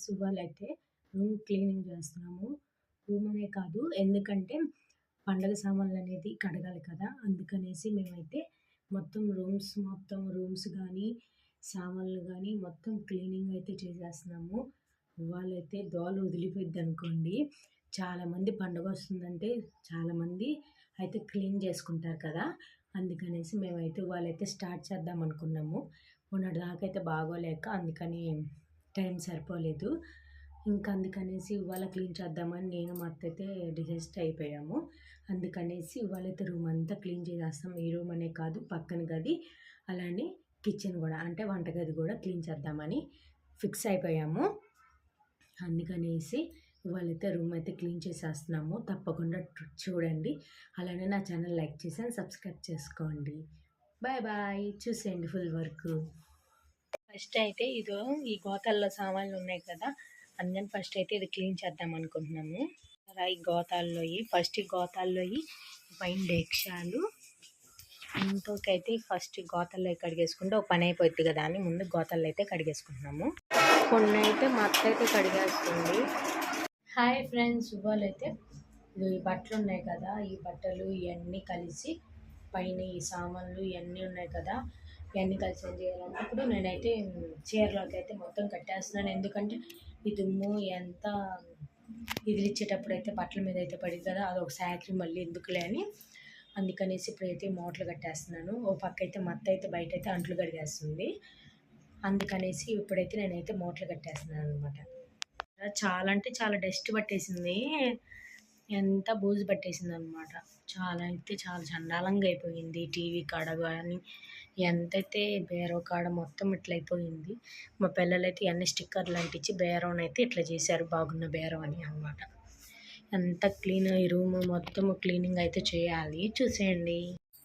Friends ఇవాళైతే room cleaning చేస్తున్నాము. Room అనే కాదు ఎందుకంటే పండగ సామాన్లు అనేది కడగాలి కదా. అందుకనేసి మేమైతే మొత్తం రూమ్స్ మొత్తం రూమ్స్ కానీ సామాన్లు కానీ మొత్తం క్లీనింగ్ అయితే చేసేస్తున్నాము. వాళ్ళైతే దోలు వదిలిపోయింది అనుకోండి చాలామంది పండుగ వస్తుందంటే చాలామంది అయితే క్లీన్ చేసుకుంటారు కదా. అందుకనేసి మేమైతే వాళ్ళైతే స్టార్ట్ చేద్దాం అనుకున్నాము మొన్నటిదాకైతే అయితే బాగోలేక అందుకని టైం సరిపోలేదు. ఇంకా అందుకనేసి ఇవాళ క్లీన్ చేద్దామని నేను మా అత్త అయితే అయిపోయాము. అందుకనేసి ఇవాళైతే రూమ్ అంతా క్లీన్ చేసేస్తాం. ఈ రూమ్ అనే కాదు పక్కన గది అలానే కిచెన్ కూడా అంటే వంటగది కూడా క్లీన్ చేద్దామని ఫిక్స్ అయిపోయాము. అందుకనేసి ఇవాళైతే రూమ్ అయితే క్లీన్ చేసేస్తున్నాము. తప్పకుండా చూడండి. అలానే నా ఛానల్ లైక్ చేసి సబ్స్క్రైబ్ చేసుకోండి. Bye bye. చూసేయండి ఫుల్ వర్క్. ఫస్ట్ అయితే ఇదో ఈ గోతాల్లో సామాన్లు ఉన్నాయి కదా అందుకని ఫస్ట్ అయితే ఇది క్లీన్ చేద్దాం అనుకుంటున్నాము. ఈ గోతాల్లో ఫస్ట్ గోతాల్లో పైన డేక్షాలు. ఇంతకైతే ఫస్ట్ గోతాల్లో కడిగేసుకుంటే ఒక పని అయిపోద్ది కదా అని ముందు గోతాల్లో అయితే కడిగేసుకుంటున్నాము. కొన్ని అయితే మత్త అయితే కడిగేస్తుంది. హాయ్ ఫ్రెండ్స్ ఇవాళ అయితే ఈ బట్టలు ఉన్నాయి కదా ఈ బట్టలు ఇవన్నీ కలిసి పైన ఈ సామాన్లు ఇవన్నీ ఉన్నాయి కదా ఇవన్నీ కలిసి చేయాలన్నప్పుడు నేనైతే చీరలోకి అయితే మొత్తం కట్టేస్తున్నాను. ఎందుకంటే ఈ దుమ్ము ఎంత ఇదిలిచ్చేటప్పుడు అయితే బట్టల మీద అయితే పడింది కదా అది ఒక శాఖరి మళ్ళీ ఎందుకులే అని అందుకనేసి ఇప్పుడైతే మోటలు కట్టేస్తున్నాను. ఓ పక్క అయితే మత్త అయితే బయట అయితే అంట్లు కడిగేస్తుంది. అందుకనేసి ఇప్పుడైతే నేనైతే మోటలు కట్టేస్తున్నాను అనమాట చాలా అంటే చాలా డస్ట్ పట్టేసింది. ఎంత బూజు పట్టేసింది అనమాట చాలా అయితే చాలా చండాలంగా అయిపోయింది టీవీ కాడ కానీ ఎంతైతే బేరో కాడ మొత్తం ఇట్లా అయిపోయింది మా పిల్లలైతే ఇవన్నీ స్టిక్కర్లు అంటించి బేరం అయితే ఇట్లా చేశారు బాగున్న బేరం అని అనమాట ఎంత క్లీన్ ఈ రూమ్ మొత్తం క్లీనింగ్ అయితే చేయాలి చూసేయండి.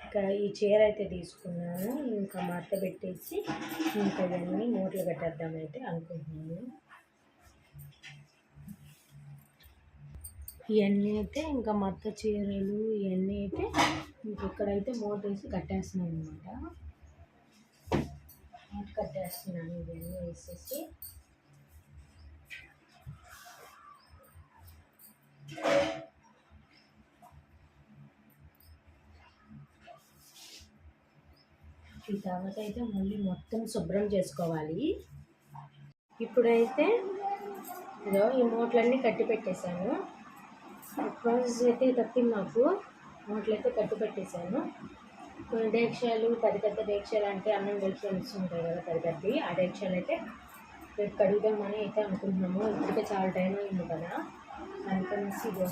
ఇంకా ఈ చీర అయితే తీసుకున్నాను ఇంకా మడత పెట్టేసి ఇంకా ఇవన్నీ మూటలు కట్టేద్దామైతే అనుకుంటున్నాను. ఇవన్నీ అయితే ఇంకా మత్త చీరలు ఇవన్నీ అయితే ఇంక ఇక్కడైతే మూట వేసి కట్టేస్తున్నాను అనమాట కట్టేస్తున్నాను ఇవన్నీ వేసేసి. ఈ తర్వాత అయితే మళ్ళీ మొత్తం శుభ్రం చేసుకోవాలి. ఇప్పుడైతే ఇదో ఈ మూటలన్నీ కట్టి పెట్టేశాను. ప్రాసెస్ అయితే తప్పింది నాకు మూటలు అయితే కట్టి పెట్టేశాను. కొన్ని దీక్షలు పెద్ద పెద్ద దీక్షలు అంటే అన్నం దీక్షలు ఇస్తుంటాయి కదా పెద్ద పెద్దవి. ఆ దీక్షలు అయితే రేపు కడుగుదామని అయితే అనుకుంటున్నాము. ఇప్పటికే చాలా టైం అయింది కదా. అందుకనేసి ఇదో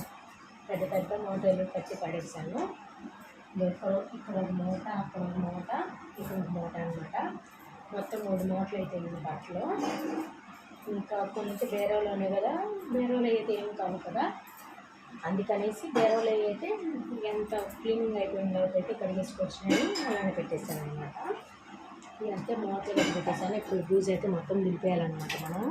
పెద్ద పెద్ద మూటలు పచ్చి పడేసాను. ఇక్కడ ఇక్కడ ఒక మూట అక్కడ ఒక మూట ఇక్కడ ఒక మూట అనమాట మొత్తం మూడు మూటలు అయితే ఉంది బట్టలు. ఇంకా కొన్ని బేరేలు ఉన్నాయి కదా. బేరేలు అయితే ఏం కావు కదా. అందుకనేసి బేరేలు అయితే అంతా క్లీనింగ్ అయిపోయిన తర్వాత అయితే కడిగేసుకొచ్చినాయి అలానే పెట్టేస్తాను అనమాట ఇదంతా మూటలు పెట్టేసాను ఇప్పుడు యూజ్ అయితే మొత్తం నిలిపేయాలన్నమాట మనం.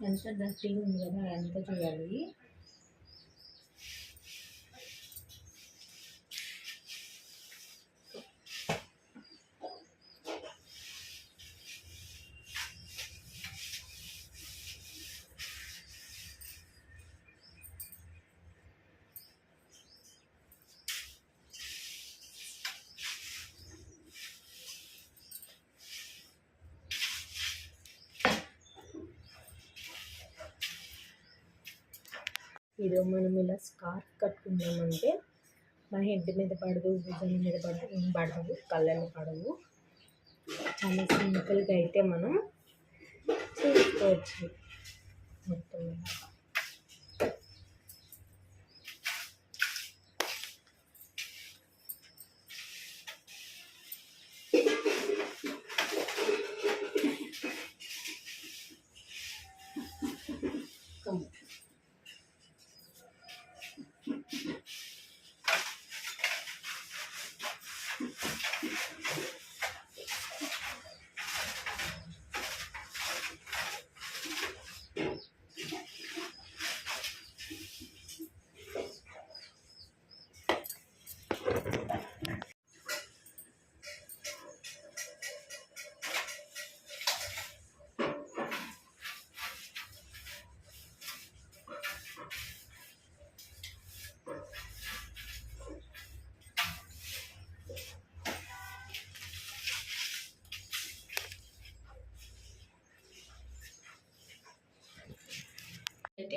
ఎంత డస్టింగ్ ఉంది కదా ఎంత చేయాలి ఇది మనం ఇలా స్కార్ఫ్ కట్టుకున్నామంటే మన హెడ్ మీద పడదు భుజం మీద పడదు ఏం పడదు కళ్ళని పడవు. చాలా సింపుల్గా అయితే మనం చేసుకోవచ్చు. మొత్తం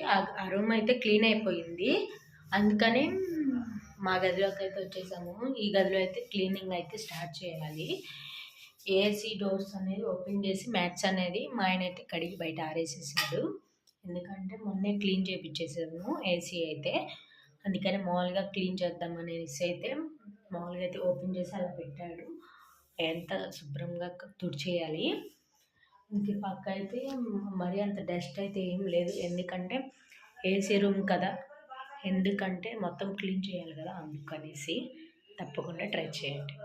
ఆ- ఆ రూమ్ అయితే క్లీన్ అయిపోయింది. అందుకని మా గదిలోకి అయితే వచ్చేసాము. ఈ గదిలో అయితే క్లీనింగ్ అయితే స్టార్ట్ చేయాలి. ఏసీ డోర్స్ అనేది ఓపెన్ చేసి మ్యాట్స్ అనేది మా ఆయన అయితే కడిగి బయట ఆరేసేసాడు. ఎందుకంటే మొన్నే క్లీన్ చేయించేసాము ఏసీ అయితే. అందుకని మామూలుగా క్లీన్ చేద్దాం అనేసి అయితే మామూలుగా అయితే ఓపెన్ చేసి అలా పెట్టాడు. ఎంత శుభ్రంగా తుడిచేయాలి. ఇంక పక్క అయితే మరి అంత డస్ట్ అయితే ఏం లేదు. ఎందుకంటే ఏసీ రూమ్ కదా. ఎందుకంటే మొత్తం క్లీన్ చేయాలి కదా అందుకనేసి తప్పకుండా ట్రై చేయండి.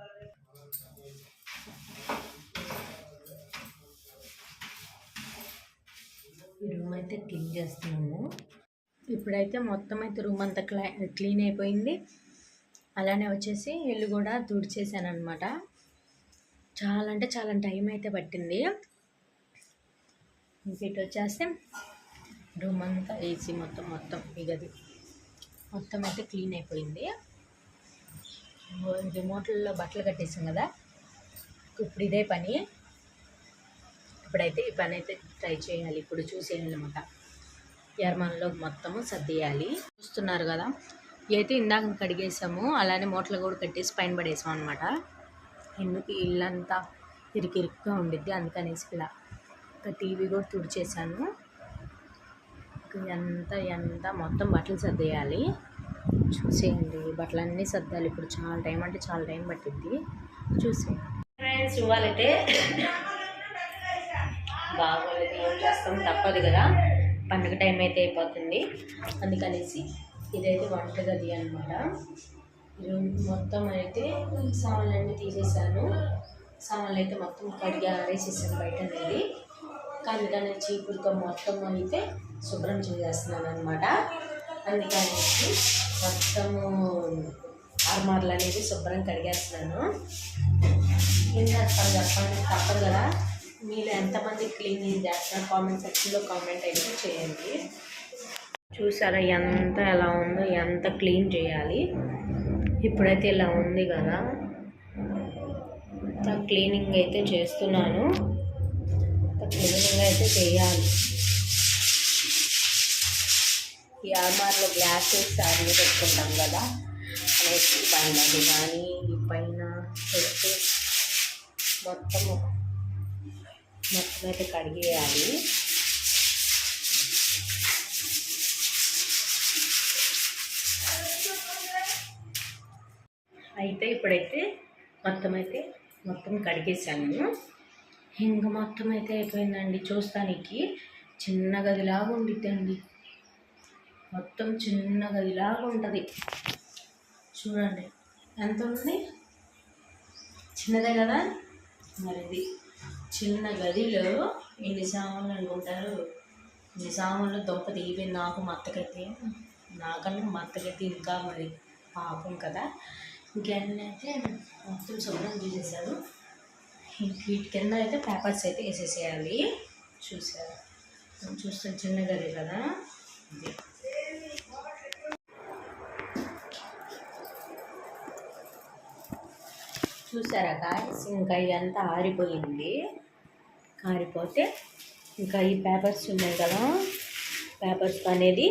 రూమ్ అయితే క్లీన్ చేస్తున్నాము. ఇప్పుడైతే మొత్తం అయితే రూమ్ అంతా క్లా క్లీన్ అయిపోయింది. అలానే వచ్చేసి ఇల్లు కూడా తుడిచేసాను అనమాట చాలా అంటే చాలా టైం అయితే పట్టింది. ఇటు వచ్చేస్తే రూమ్ అంతా ఏసీ మొత్తం మొత్తం ఇగది మొత్తం అయితే క్లీన్ అయిపోయింది. రిమోట్లలో బట్టలు కట్టేసాం కదా. ఇప్పుడు ఇదే పని. ఇప్పుడైతే ఈ పని అయితే ట్రై చేయాలి. ఇప్పుడు చూసేయాలన్నమాట ఎర్మన్లో మొత్తము సర్దేయాలి. చూస్తున్నారు కదా. అయితే ఇందాక కడిగేసాము. అలానే మూటలు కూడా కట్టేసి పైన పడేసాం అనమాట ఎందుకు ఇల్లంతా ఇరికిరిక్గా ఉండిద్ది అందుకనేసి ఇలా ఇంకా టీవీ కూడా తుడిచేసాను. ఎంత ఎంత మొత్తం బట్టలు సర్దేయాలి. చూసేయండి బట్టలన్నీ సర్దాలి. ఇప్పుడు చాలా టైం అంటే చాలా టైం పట్టింది చూసేయండి. ఫ్రెండ్స్ ఇవ్వాలంటే బాగోలేదు. ఏం చేస్తాం? తప్పదు కదా. పండుగ టైం అయితే అయిపోతుంది. అందుకనేసి ఇదైతే వంటగది అనమాట మొత్తం అయితే సామాన్లన్నీ తీసేసాను. సామాన్లు అయితే మొత్తం కడిగి ఆరేసేసాను బయట అనేది అందుకని చీపురుతో మొత్తం అయితే శుభ్రం చేసేస్తున్నాను అనమాట అందుకనేసి మొత్తము ఆర్మార్లు అనేది శుభ్రం కడిగేస్తున్నాను. ఏం చేస్తాను చెప్పండి తప్పదు కదా. మీరు ఎంతమంది క్లీనింగ్ చేస్తారు కామెంట్ సెక్షన్లో కామెంట్ అయితే చేయండి. చూసారా ఎంత ఎలా ఉందో ఎంత క్లీన్ చేయాలి. ఇప్పుడైతే ఇలా ఉంది కదా. క్లీనింగ్ అయితే చేస్తున్నాను. క్లీనింగ్ అయితే చేయాలి? ఈ ఆర్మార్లో గ్లాసెస్ అన్నీ పెట్టుకుంటాం కదా అనేసి బండలు కానీ ఈ పైన పెట్టి మొత్తము మొత్తం అయితే కడిగేయాలి. అయితే ఇప్పుడైతే మొత్తం అయితే మొత్తం కడిగేసాను ఇంకా మొత్తం అయితే అయిపోయిందండి చూస్తానికి. చిన్న గదిలాగా ఉండిద్దండి. మొత్తం చిన్న గదిలాగా ఉంటుంది. చూడండి. ఎంత ఉంది? చిన్నదే కదా? మరిది. చిన్న గదిలో ఎన్ని సామాన్లు అనుకుంటారు. ఎన్ని సామాన్లు దొంప తీపిపోయింది నాకు మా అత్తకైతే నాకన్నా మా అత్తకైతే ఇంకా మరి పాపం కదా. ఇంకెన్నైతే మొత్తం శుభ్రం చేసేసారు. వీటి కింద అయితే పేపర్స్ అయితే వేసేసేయాలి. చూసారు? చూస్తే చిన్న గది కదా. ఇది. చూసారా గాయస్ ఇంకా ఇదంతా ఆరిపోయింది. ఆరిపోతే ఇంకా ఈ పేపర్స్ ఉన్నాయి కదా. పేపర్స్ అనేది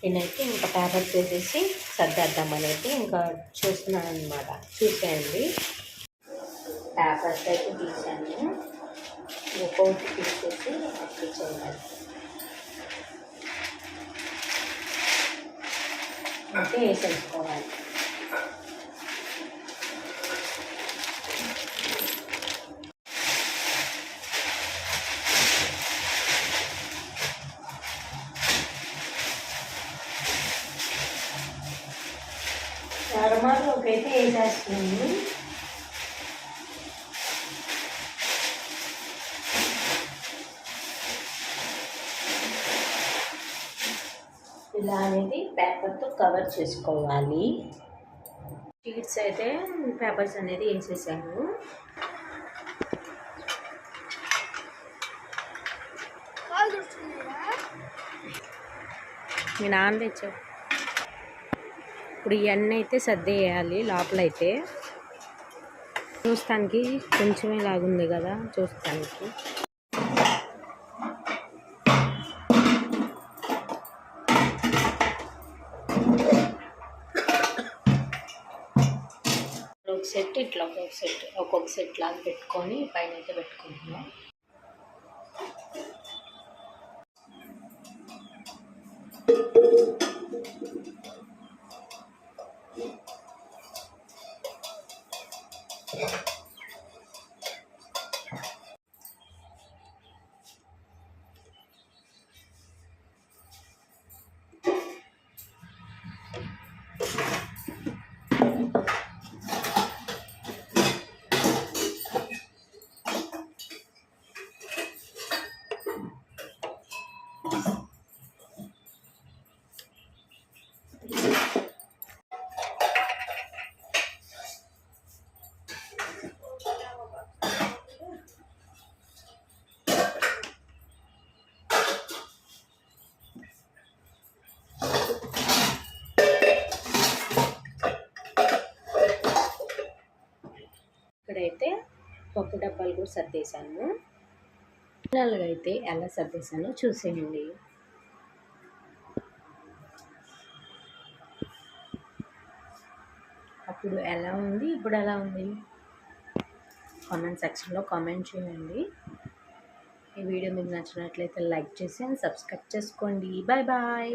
నేనైతే ఇంకా పేపర్స్ వేసేసి సర్దేద్దాం అనేది ఇంకా చూస్తున్నాను అనమాట చూసేయండి. పేపర్స్ అయితే తీసాను ఒక్కొక్కటి తీసేసి అప్లై చేయాలి అయితే వేసేసుకోవాలి నర్మాల్లోకి అయితే వేసేస్తుంది ఇలా అనేది పేపర్తో కవర్ చేసుకోవాలి. షీట్స్ అయితే పేపర్స్ అనేది వేసేసాను. మీ నాన్న తెచ్చావు ఇప్పుడు ఇవన్నీ అయితే సర్దేయాలి లోపలైతే. చూస్తానికి కొంచెమే లాగుంది కదా చూస్తానికి. సెట్ ఇట్లా ఒక్కొక్క సెట్ ఒక్కొక్క సెట్ లాగా పెట్టుకొని పైన అయితే పెట్టుకుంటున్నాం. డబ్బాలు కూడా సర్దేశాను. ఫైనల్గా అయితే ఎలా సర్దేశానో చూసేయండి. అప్పుడు ఎలా ఉంది? ఇప్పుడు ఎలా ఉంది? కామెంట్ సెక్షన్లో కామెంట్ చేయండి. ఈ వీడియో మీకు నచ్చినట్లయితే లైక్ చేసి సబ్స్క్రైబ్ చేసుకోండి. Bye bye.